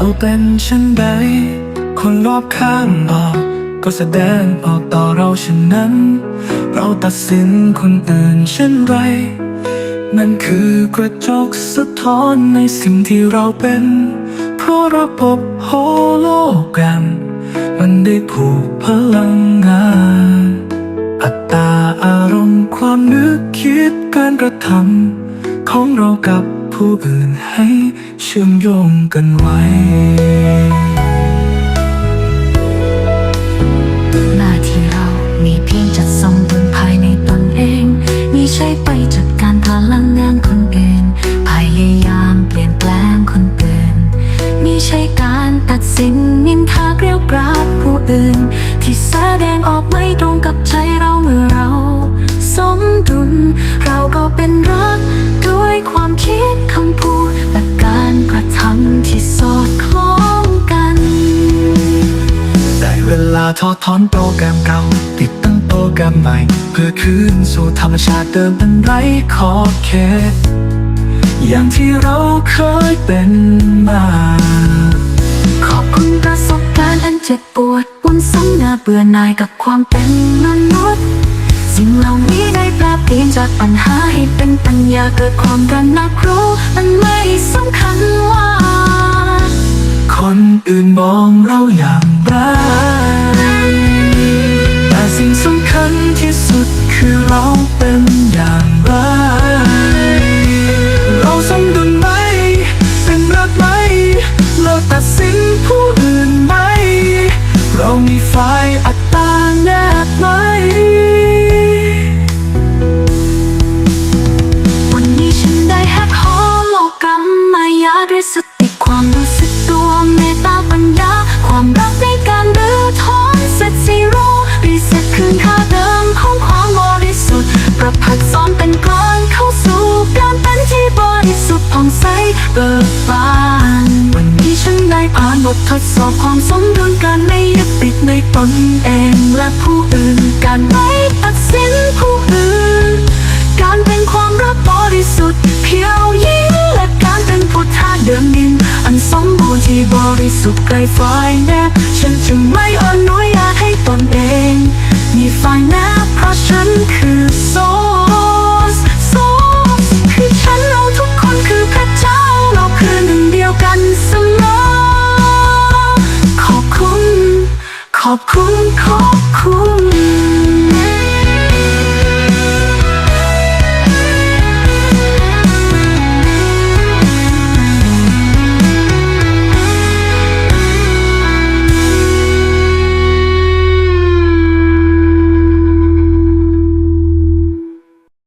เราเป็นเช่นใด คนรอบข้างบอกก็แสดงออกต่อเราเช่นนั้น เราตัดสินคนอื่นเช่นไร นั่นคือกระจกสะท้อนในสิ่งที่เราเป็น เพราะระบบโฮโลแกรม มันได้ผูกพลังงาน อัตราอารมณ์ความนึกคิดการกระทำของเรากับผู้อื่นให้ เชื่อมโยงกันไว้ หน้าที่เรามีเพียงจัดสมดุลภายในตนเองมิใช่ไปจัดการพลังงานคนอื่นพยายามเปลี่ยนแปลงคนอื่นมิใช่การตัดสินนินทาเกลียวกราดผู้อื่น ที่แสดงออก เวลาทอดถอนโปรแกรมเก่า ติดตั้งโปรแกรมใหม่ เพื่อคืนสู่ธรรมชาติเดิมอันไร้ขอบเขตอย่างที่เราเคยเป็นมา ขอบคุณประสบการณ์อันเจ็บปวดบนซ้ำหน้าเบื่อหน่ายกับความเป็นมนุษย์ สิ่งเหล่านี้ได้แปลเปลี่ยนจากปัญหาให้เป็นปัญญาเกิดความระหนักรู้มันไม่สำคัญว่า คนอื่นมองเราอย่างไร เเบิกบานวันนี้ฉันได้ผ่านบททดสอบความสมดุลการไม่ยึดติดในตนเองและผู้อื่นการไม่ตัดสินผู้อื่น การเป็นความรักบริสุทธิ์เพียวยิ่งและการเป็นพุทธาเดิมดินอันสมบูรณ์ที่บริสุทธิ์ไกลฝ่ายแนบฉันจึงไม่อนุญาตให้ตนเอง มีฝ่ายแนบเพราะฉันคือ อบคุณขอบคุณ